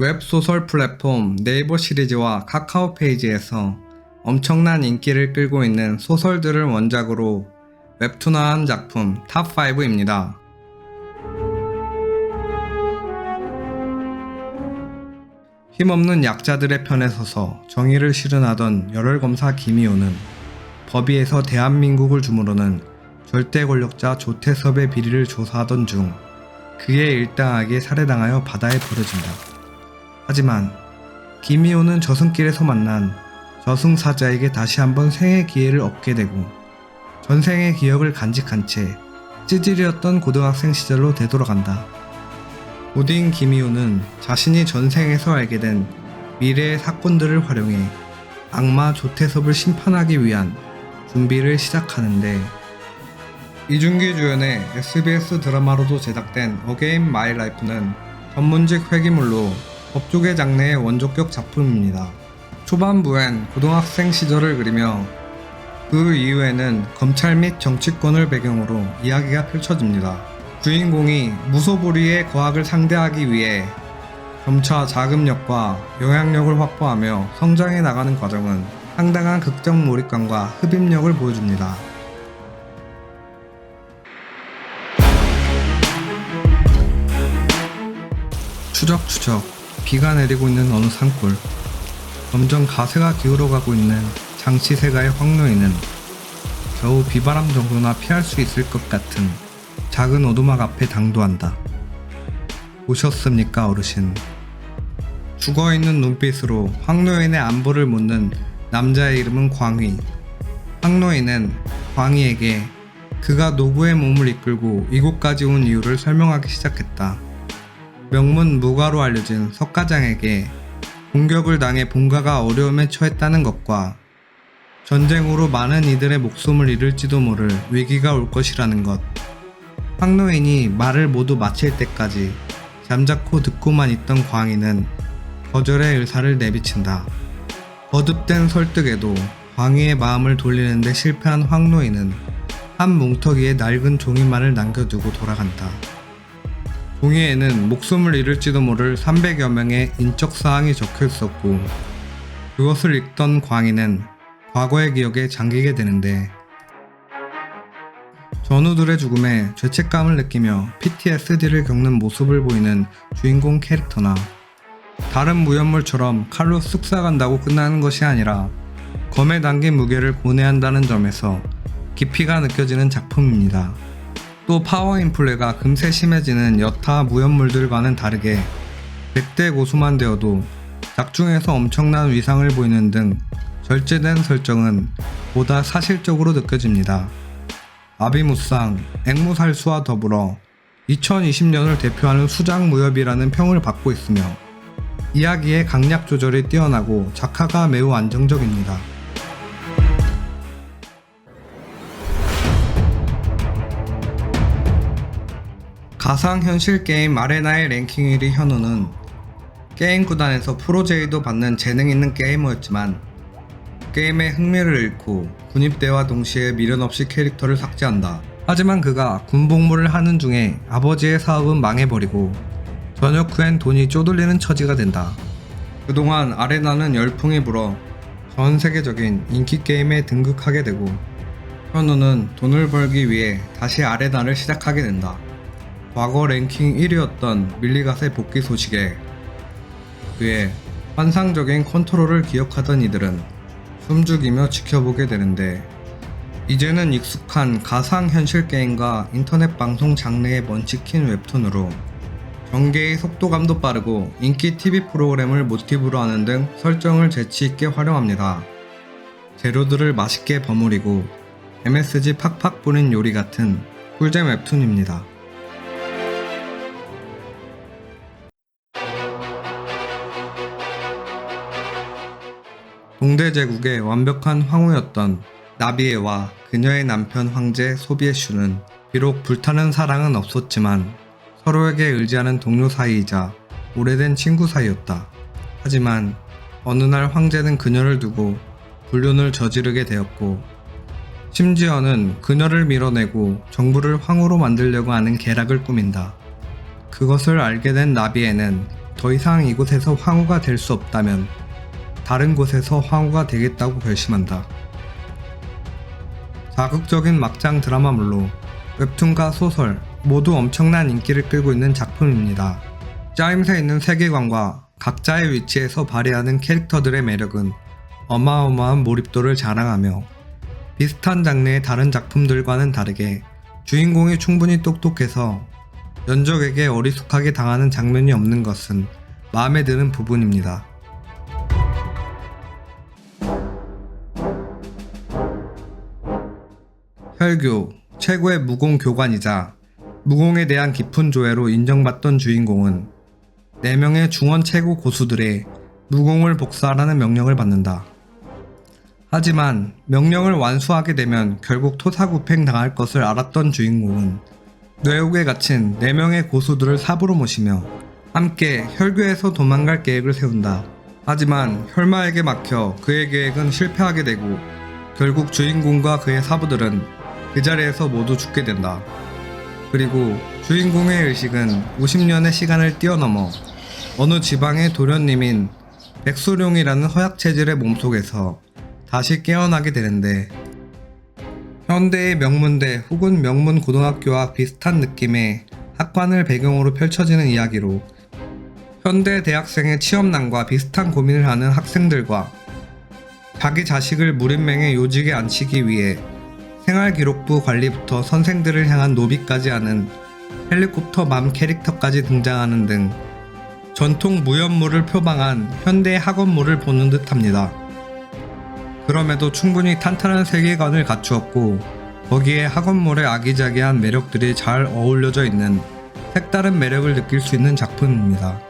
웹소설 플랫폼 네이버 시리즈와 카카오 페이지에서 엄청난 인기를 끌고 있는 소설들을 원작으로 웹툰화한 작품 탑5입니다. 힘없는 약자들의 편에 서서 정의를 실현하던 열혈검사 김희호는 법위에서 대한민국을 주무르는 절대 권력자 조태섭의 비리를 조사하던 중 그에 일당하게 살해당하여 바다에 버려진다. 하지만 김희호는 저승길에서 만난 저승사자에게 다시 한번 생의 기회를 얻게 되고 전생의 기억을 간직한 채 찌질이었던 고등학생 시절로 되돌아간다. 고딩 김희호는 자신이 전생에서 알게 된 미래의 사건들을 활용해 악마 조태섭을 심판하기 위한 준비를 시작하는데 이준기 주연의 SBS 드라마로도 제작된 어게인 마이 라이프는 전문직 회기물로 법조계 장르의 원조격 작품입니다. 초반부엔 고등학생 시절을 그리며 그 이후에는 검찰 및 정치권을 배경으로 이야기가 펼쳐집니다. 주인공이 무소불위의 과학을 상대하기 위해 점차 자금력과 영향력을 확보하며 성장해 나가는 과정은 상당한 극적 몰입감과 흡입력을 보여줍니다. 추적추적 비가 내리고 있는 어느 산골 점점 가세가 기울어가고 있는 장치세가의 황로에는 겨우 비바람 정도나 피할 수 있을 것 같은 작은 오두막 앞에 당도한다. 오셨습니까 어르신? 죽어있는 눈빛으로 황노인의 안부를 묻는 남자의 이름은 광희. 황노인은 광희에게 그가 노구의 몸을 이끌고 이곳까지 온 이유를 설명하기 시작했다. 명문 무가로 알려진 석가장에게 공격을 당해 본가가 어려움에 처했다는 것과 전쟁으로 많은 이들의 목숨을 잃을지도 모를 위기가 올 것이라는 것. 황노인이 말을 모두 마칠 때까지 잠자코 듣고만 있던 광희는 거절의 의사를 내비친다. 거듭된 설득에도 광희의 마음을 돌리는데 실패한 황노인은 한 뭉터기에 낡은 종이만을 남겨두고 돌아간다. 종이에는 목숨을 잃을지도 모를 300여 명의 인적 사항이 적혀 있었고 그것을 읽던 광희는 과거의 기억에 잠기게 되는데 전우들의 죽음에 죄책감을 느끼며 PTSD를 겪는 모습을 보이는 주인공 캐릭터나 다른 무연물처럼 칼로 쑥사간다고 끝나는 것이 아니라 검에 담긴 무게를 고뇌한다는 점에서 깊이가 느껴지는 작품입니다. 또 파워 인플레가 금세 심해지는 여타 무연물들과는 다르게 100대 고수만 되어도 작중에서 엄청난 위상을 보이는 등 절제된 설정은 보다 사실적으로 느껴집니다. 아비무쌍, 앵무살수와 더불어 2020년을 대표하는 수장 무협이라는 평을 받고 있으며 이야기의 강약 조절이 뛰어나고 작화가 매우 안정적입니다. 가상현실 게임 아레나의 랭킹 1위 현우는 게임 구단에서 프로제의도 받는 재능 있는 게이머였지만 게임의 흥미를 잃고 군입대와 동시에 미련 없이 캐릭터를 삭제한다. 하지만 그가 군복무를 하는 중에 아버지의 사업은 망해버리고 전역 후엔 돈이 쪼들리는 처지가 된다. 그동안 아레나는 열풍이 불어 전 세계적인 인기 게임에 등극하게 되고 현우는 돈을 벌기 위해 다시 아레나를 시작하게 된다. 과거 랭킹 1위였던 밀리갓의 복귀 소식에 그의 환상적인 컨트롤을 기억하던 이들은 숨죽이며 지켜보게 되는데 이제는 익숙한 가상현실 게임과 인터넷 방송 장르에 먼치킨 웹툰으로 전개의 속도감도 빠르고 인기 TV 프로그램을 모티브로 하는 등 설정을 재치있게 활용합니다. 재료들을 맛있게 버무리고 MSG 팍팍 뿌린 요리 같은 꿀잼 웹툰입니다. 동대 제국의 완벽한 황후였던 나비에와 그녀의 남편 황제 소비에슈는 비록 불타는 사랑은 없었지만 서로에게 의지하는 동료 사이이자 오래된 친구 사이였다. 하지만 어느 날 황제는 그녀를 두고 불륜을 저지르게 되었고 심지어는 그녀를 밀어내고 정부를 황후로 만들려고 하는 계략을 꾸민다. 그것을 알게 된 나비에는 더 이상 이곳에서 황후가 될 수 없다면 다른 곳에서 황후가 되겠다고 결심한다. 자극적인 막장 드라마물로 웹툰과 소설 모두 엄청난 인기를 끌고 있는 작품입니다. 짜임새 있는 세계관과 각자의 위치에서 발휘하는 캐릭터들의 매력은 어마어마한 몰입도를 자랑하며 비슷한 장르의 다른 작품들과는 다르게 주인공이 충분히 똑똑해서 연적에게 어리숙하게 당하는 장면이 없는 것은 마음에 드는 부분입니다. 혈교, 최고의 무공 교관이자 무공에 대한 깊은 조예로 인정받던 주인공은 4명의 중원 최고 고수들의 무공을 복사하라는 명령을 받는다. 하지만 명령을 완수하게 되면 결국 토사구팽 당할 것을 알았던 주인공은 뇌옥에 갇힌 4명의 고수들을 삽으로 모시며 함께 혈교에서 도망갈 계획을 세운다. 하지만 혈마에게 막혀 그의 계획은 실패하게 되고 결국 주인공과 그의 사부들은 그 자리에서 모두 죽게 된다. 그리고 주인공의 의식은 50년의 시간을 뛰어넘어 어느 지방의 도련님인 백소룡이라는 허약 체질의 몸속에서 다시 깨어나게 되는데 현대의 명문대 혹은 명문 고등학교와 비슷한 느낌의 학관을 배경으로 펼쳐지는 이야기로 현대 대학생의 취업난과 비슷한 고민을 하는 학생들과 자기 자식을 무린맹의 요직에 앉히기 위해 생활기록부 관리부터 선생들을 향한 노비까지 하는 헬리콥터 맘 캐릭터까지 등장하는 등 전통 무협물을 표방한 현대 학원물을 보는 듯합니다. 그럼에도 충분히 탄탄한 세계관을 갖추었고 거기에 학원물의 아기자기한 매력들이 잘 어울려져 있는 색다른 매력을 느낄 수 있는 작품입니다.